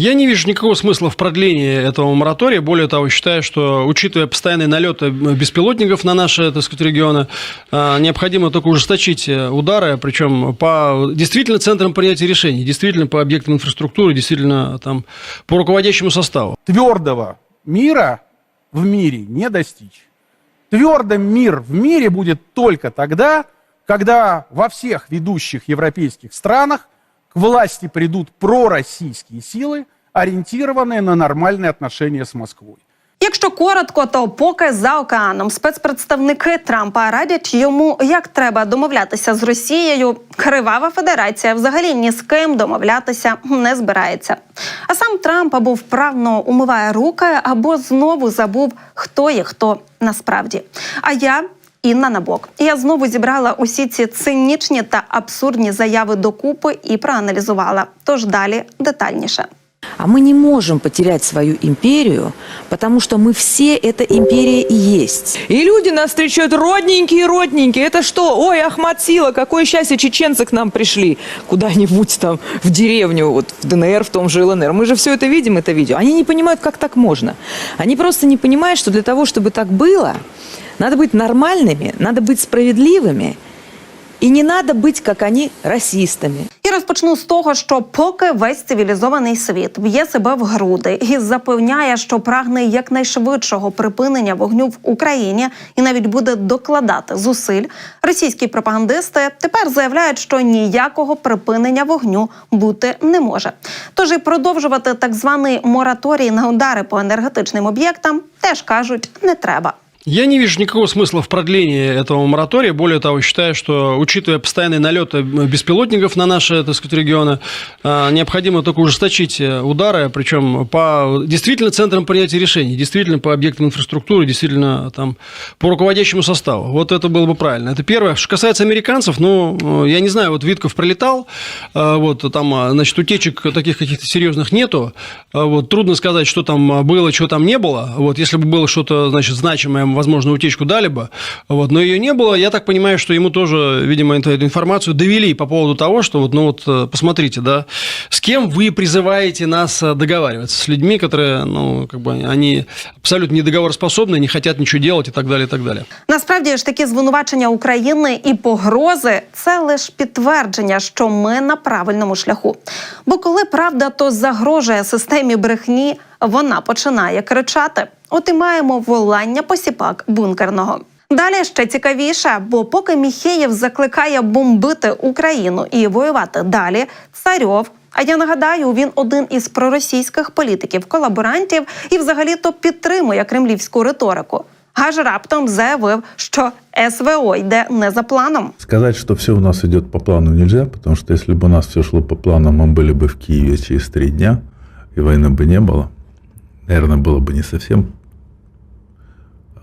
Я не вижу никакого смысла в продлении этого моратория. Более того, считаю, что, учитывая постоянные налеты беспилотников на наши, так сказать, регионы, а, необходимо только ужесточить э, удары, причем по действительно центрам принятия решений, действительно по объектам инфраструктуры, действительно там по руководящему составу. твердого мира в мире не достичь. Твердым мир в мире будет только тогда, когда во всех ведущих европейских странах к власти придут пророссийские силы, ориентированные на нормальные отношения с Москвой. Якщо коротко, то поки за океаном спецпредставники Трампа радять йому, як треба домовлятися з Росією, кривава федерація взагалі ні з ким домовлятися не збирається. А сам Трамп або вправно умиває руки, або знову забув, хто є хто насправді. А я. Інна Набок. Я знову зібрала усі ці цинічні та абсурдні заяви докупи і проаналізувала. Тож далі детальніше. А мы не можем потерять свою империю, потому что мы все эта империя и есть. И люди нас встречают родненькие, родненькие. Это что? Ой, Ахмат Сила, какое счастье, чеченцы к нам пришли. Куда-нибудь там в деревню, вот в ДНР, в том же ЛНР. Мы же все это видим, это видео. Они не понимают, как так можно. Они просто не понимают, что для того, чтобы так было, надо быть нормальными, надо быть справедливыми. И не надо быть, как они, расистами. І розпочну з того, що поки весь цивілізований світ б'є себе в груди і запевняє, що прагне якнайшвидшого припинення вогню в Україні і навіть буде докладати зусиль, російські пропагандисти тепер заявляють, що ніякого припинення вогню бути не може. Тож і продовжувати так званий мораторій на удари по енергетичним об'єктам теж кажуть не треба. Я не вижу никакого смысла в продлении этого моратория. Более того, считаю, что, учитывая постоянные налеты беспилотников на наши, так сказать, регионы, а, необходимо только ужесточить э, удары, причем по действительно центрам принятия решений, действительно по объектам инфраструктуры, действительно там по руководящему составу. Вот это было бы правильно. Это первое. Что касается американцев, ну, э, я не знаю, вот Витков пролетал, э, вот там, а, значит, утечек таких каких-то серьезных нету, вот трудно сказать, что там было, чего там не было. Вот если бы было что-то, значит, значимое, возможно, утечку дали бы, вот, но ее не было. Я так понимаю, что ему тоже, видимо, эту, эту информацию довели по поводу того, что вот, ну вот, э, посмотрите, да, с кем вы призываете нас э, договариваться? С людьми, которые, ну, как бы, они абсолютно недоговороспособны, не хотят ничего делать и так далее, и так далее. Насправді ж такі звинувачення України і погрози це лише підтвердження, що ми на правильному шляху. Бо коли правда то загрожує системі брехні, вона починає кричати. От і маємо волання посіпак бункерного. Далі ще цікавіше, бо поки Міхеєв закликає бомбити Україну і воювати далі, царьов. А я нагадаю, він один із проросійських політиків, колаборантів і взагалі-то підтримує кремлівську риторику. Аж раптом заявив, що СВО йде не за планом. Сказать, что все у нас идет по плану нельзя, потому что если бы у нас все шло по плану, мы были бы в Киеве через три дня, и войны бы не было. Наверное, было бы не совсем а,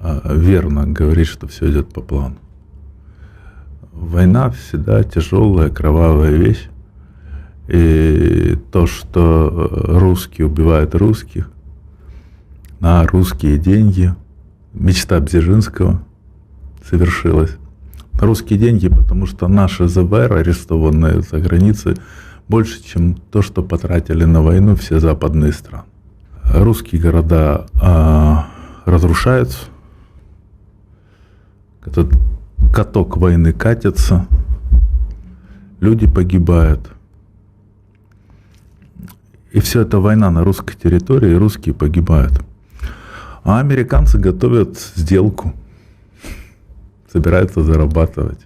верно говорить, что все идет по плану. Война всегда тяжелая, кровавая вещь. И то, что э, русские убивают русских на русские деньги, мечта Бзержинского совершилась. На русские деньги, потому что наши ЗВР, арестованные за границей, больше, чем то, что потратили на войну все западные страны. Русские города а, разрушаются, этот каток войны катится, люди погибают. И все это война на русской территории, и русские погибают. А американцы готовят сделку, собираются зарабатывать.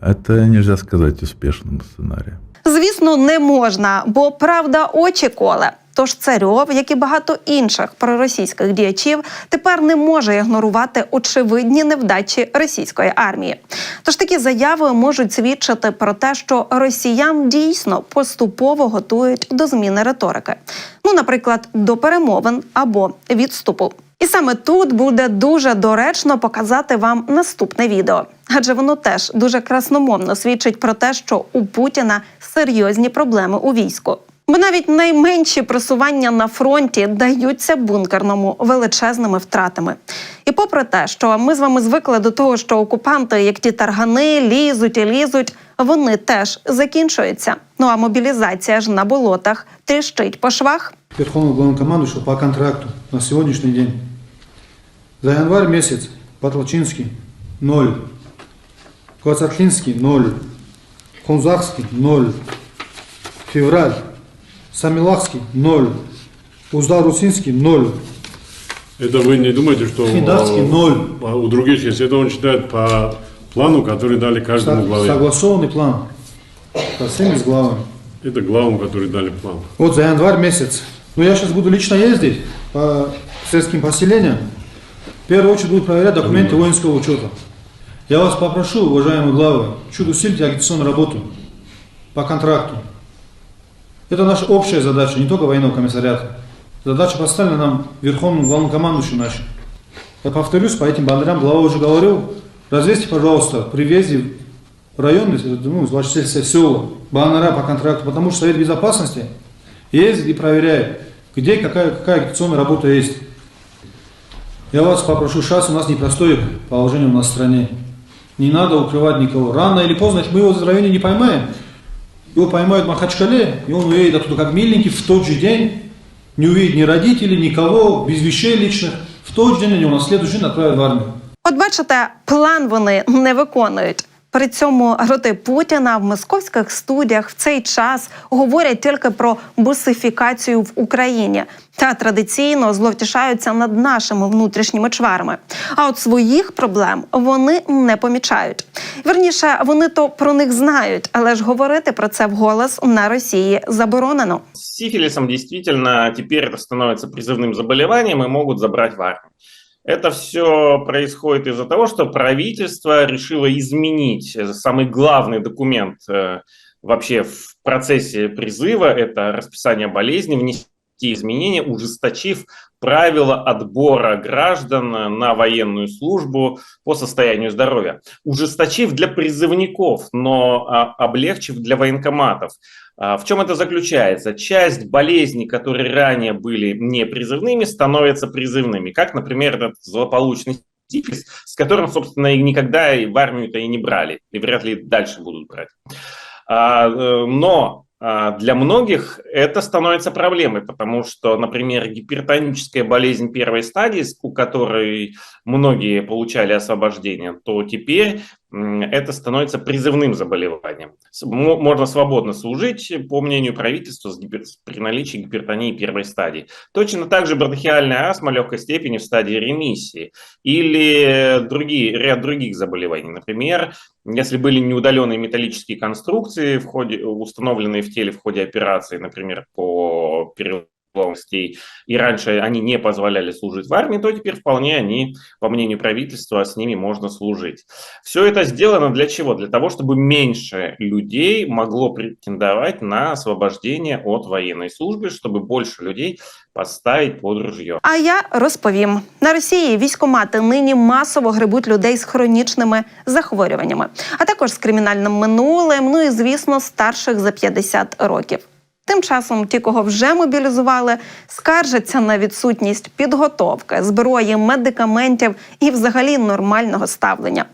Это нельзя сказать успешным сценарием. Звісно, не можна, бо правда очі коле. Тож царьов, як і багато інших проросійських діячів, тепер не може ігнорувати очевидні невдачі російської армії. Тож такі заяви можуть свідчити про те, що росіян дійсно поступово готують до зміни риторики. Ну, наприклад, до перемовин або відступу. І саме тут буде дуже доречно показати вам наступне відео, адже воно теж дуже красномовно свідчить про те, що у Путіна серйозні проблеми у війську. Бо навіть найменші просування на фронті даються бункерному величезними втратами. І попри те, що ми з вами звикли до того, що окупанти, як ті таргани, лізуть і лізуть, вони теж закінчуються. Ну а мобілізація ж на болотах тріщить по швах. Верховного Главнокомандующего по контракту на сегодняшний день. За январь месяц Батлачинский – 0, Квацатлинский – 0, Хунзакский – 0, Февраль, Самилахский – 0, Уздар-Русинский – 0, Это вы не думаете, что Хидарский ноль. а у других есть? Это он считает по плану, который дали каждому главе. согласованный план со всеми с главами. Это главам, которые дали план. Вот за январь месяц. Ну, я сейчас буду лично ездить по сельским поселениям. В первую очередь буду проверять документы воинского учета. Я вас попрошу, уважаемые главы, чуть усилить агитационную работу по контракту. Это наша общая задача, не только военного комиссариата. Задача поставлена нам верховным главнокомандующим нашим. Я повторюсь, по этим баннерам глава уже говорил, развесьте, пожалуйста, при въезде в район, ну, ваше сельское село, баннера по контракту, потому что Совет Безопасности ездит и проверяет, где какая, какая агитационная работа есть. Я вас попрошу, сейчас у нас непростое положение у нас в стране. Не надо укрывать никого. Рано или поздно, мы его в районе не поймаем, его поймают в Махачкале, и он уедет оттуда как миленький в тот же день, не увидит ни родителей, никого, без вещей личных. В тот же день они его на следующий день отправят в армию. От бачите, план вони не виконують. При цьому роти Путіна в московських студіях в цей час говорять тільки про бусифікацію в Україні та традиційно зловтішаються над нашими внутрішніми чварами. А от своїх проблем вони не помічають. Вірніше, вони то про них знають, але ж говорити про це вголос на Росії заборонено. С сифилисом действительно теперь это становится призывным заболеванием и могут забрать в армию. Это все происходит из-за того, что правительство решило изменить э, самый главный документ э, вообще в процессе призыва, это расписание болезни, внести изменения, ужесточив правила отбора граждан на военную службу по состоянию здоровья. Ужесточив для призывников, но а, облегчив для военкоматов. А, В чем это заключается? Часть болезней, которые ранее были непризывными, становятся призывными, как, например, этот злополучный сифилис, с которым, собственно, и никогда в армию-то и не брали, и вряд ли дальше будут брать. А, э, Но для многих это становится проблемой, потому что, например, гипертоническая болезнь первой стадии, у которой многие получали освобождение, то теперь это становится призывным заболеванием. Можно свободно служить, по мнению правительства, при наличии гипертонии первой стадии. Точно так же бронхиальная астма легкой степени в стадии ремиссии или другие, ряд других заболеваний. Например, если были неудаленные металлические конструкции, в ходе, установленные в теле в ходе операции, например, по перелому костей, и раньше они не позволяли служить в армии, то теперь вполне они, по мнению правительства, с ними можно служить. Все это сделано для чего? Для того, чтобы меньше людей могло претендовать на освобождение от военной службы, чтобы больше людей поставить под ружье. А я розповім на Росії військомати нині масово грибуть людей з хронічними захворюваннями, а також з кримінальним минулим. Ну і звісно, старших за 50 років. Тим часом ті, кого вже мобілізували, скаржаться на відсутність підготовки, зброї, медикаментів і взагалі нормального ставлення.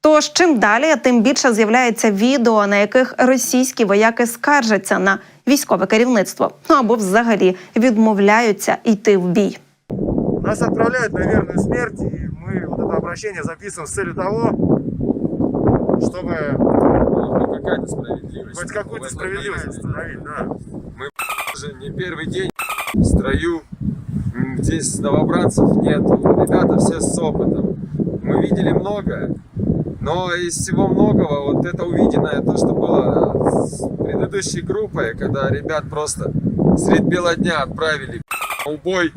Тож чим далі, тим більше з'являється відео, на яких російські вояки скаржаться на військове керівництво, ну або взагалі відмовляються йти в бій. Нас отправляют на верную смерть, и мы вот это обращение записываем с целью того, чтобы какая-то справедливость. хоть какую-то справедливость установить. Да. Уже не первый день в строю. Здесь новобранцев нет. Ребята все с опытом. Мы видели многое. Но из всего многого, вот это увиденное, то, что было с предыдущей группой, когда ребят просто средь бела дня отправили на убой,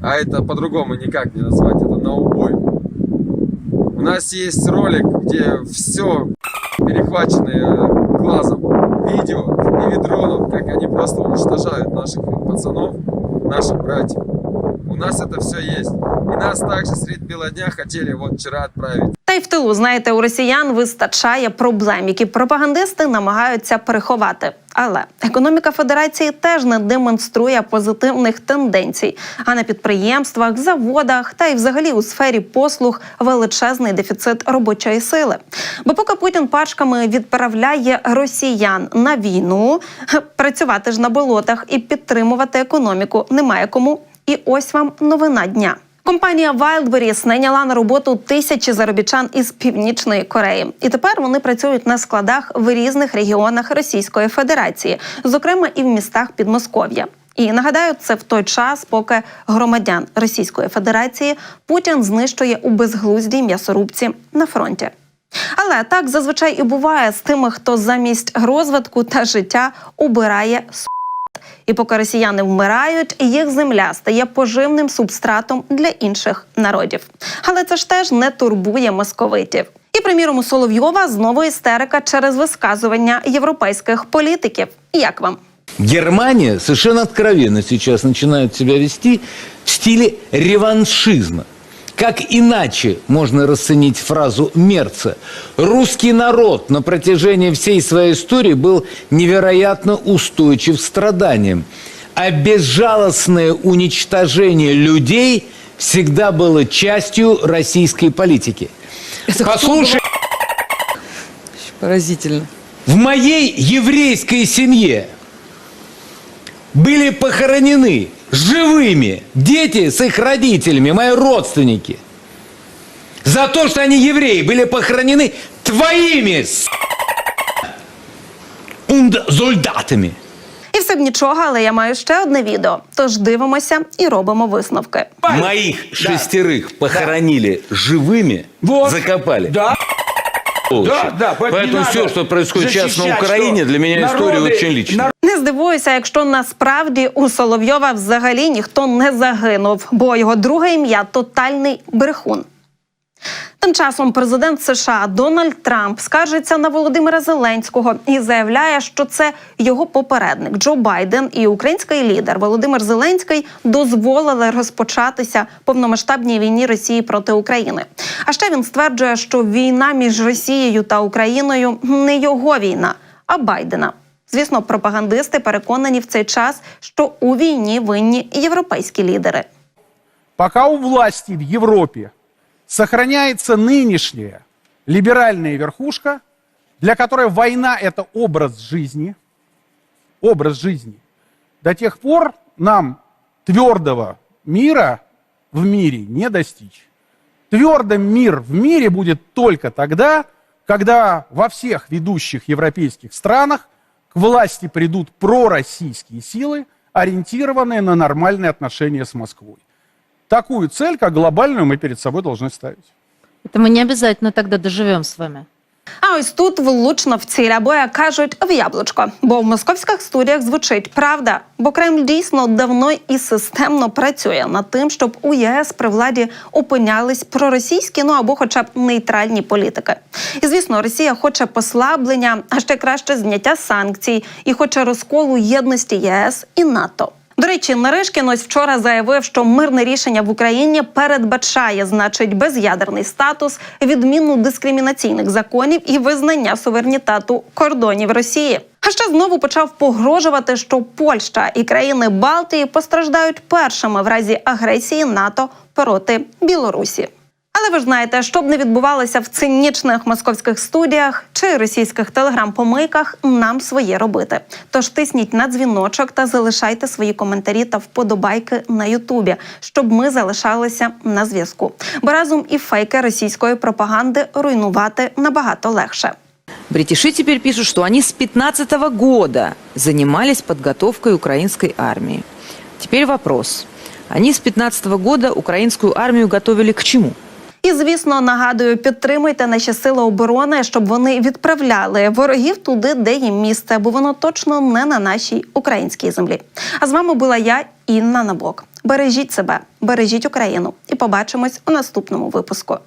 а это по-другому никак не назвать, это на убой. У нас есть ролик, где все перехваченное глазом видео и дронов, как они просто уничтожают наших пацанов, наших братьев. У нас это все есть. И нас также средь бела дня хотели вот вчера отправить Та й в тилу, знаєте, у росіян вистачає проблем, які пропагандисти намагаються приховати. Але економіка федерації теж не демонструє позитивних тенденцій. А на підприємствах, заводах та й взагалі у сфері послуг величезний дефіцит робочої сили. Бо поки Путін пачками відправляє росіян на війну, працювати ж на болотах і підтримувати економіку немає кому. І ось вам новина дня. Компанія Wildberries найняла на роботу тисячі заробітчан із північної Кореї, і тепер вони працюють на складах в різних регіонах Російської Федерації, зокрема і в містах Підмосков'я. І нагадаю, це в той час, поки громадян Російської Федерації Путін знищує у безглуздій м'ясорубці на фронті. Але так зазвичай і буває з тими, хто замість розвитку та життя убирає і поки росіяни вмирають, їх земля стає поживним субстратом для інших народів. Але це ж теж не турбує московитів. І, приміром, у Соловйова знову істерика через висказування європейських політиків. Як вам? Германия совершенно откровенно сейчас начинает себя вести в стиле реваншизма. Как иначе можно расценить фразу Мерца? Русский народ на протяжении всей своей истории был невероятно устойчив страданиям. А безжалостное уничтожение людей всегда было частью российской политики. Послушай, Поразительно. в моей еврейской семье были похоронены живыми дети с их родителями, мои родственники. За то, что они евреи, были похоронены твоими с***, und солдатами. І все б нічого, але я маю ще одне відео. Тож дивимося і робимо висновки. Моих шестерых похоронили живыми, закопали. Да. Да, да, поэтому не Поэтому надо все, что происходит сейчас на защищать, Украине, что для меня история народы- очень личная. Здивуюся, якщо насправді у Соловйова взагалі ніхто не загинув, бо його друге ім'я тотальний брехун. Тим часом президент США Дональд Трамп скаржиться на Володимира Зеленського і заявляє, що це його попередник Джо Байден і український лідер Володимир Зеленський дозволили розпочатися повномасштабній війні Росії проти України. А ще він стверджує, що війна між Росією та Україною не його війна, а Байдена. Звісно, пропагандисти переконані в цей час, що у війні винні європейські лідери. Пока у власти в Европе сохраняется нынешняя либеральная верхушка, для которой война – это образ жизни, образ жизни, до тех пор нам твердого мира в мире не достичь. Твердым мир в мире будет только тогда, когда во всех ведущих европейских странах власти придут пророссийские силы, ориентированные на нормальные отношения с Москвой. Такую цель, как глобальную, мы перед собой должны ставить. Это мы не обязательно тогда доживем с вами. А ось тут влучно в ціль, або як кажуть, в яблучко. Бо в московських студіях звучить правда. Бо Кремль дійсно давно і системно працює над тим, щоб у єС при владі опинялись проросійські, ну або хоча б нейтральні політики. І звісно, Росія хоче послаблення, а ще краще зняття санкцій і хоче розколу єдності ЄС і НАТО. До речі, Наришкін ось вчора заявив, що мирне рішення в Україні передбачає, значить, без'ядерний статус, відміну дискримінаційних законів і визнання суверенітету кордонів Росії. А ще знову почав погрожувати, що Польща і країни Балтії постраждають першими в разі агресії НАТО проти Білорусі. Але ви ж знаєте, що б не відбувалося в цинічних московських студіях чи російських телеграм-помийках, нам своє робити. Тож тисніть на дзвіночок та залишайте свої коментарі та вподобайки на Ютубі, щоб ми залишалися на зв'язку. Бо разом і фейки російської пропаганди руйнувати набагато легше. Бритиши теперь пишут, что они с 15 года занимались подготовкой украинской армии. Теперь вопрос. Они с 15 года украинскую армию готовили к чему? І звісно, нагадую, підтримуйте наші сили оборони, щоб вони відправляли ворогів туди, де їм місце, бо воно точно не на нашій українській землі. А з вами була я, Інна Набок. Бережіть себе, бережіть Україну, і побачимось у наступному випуску.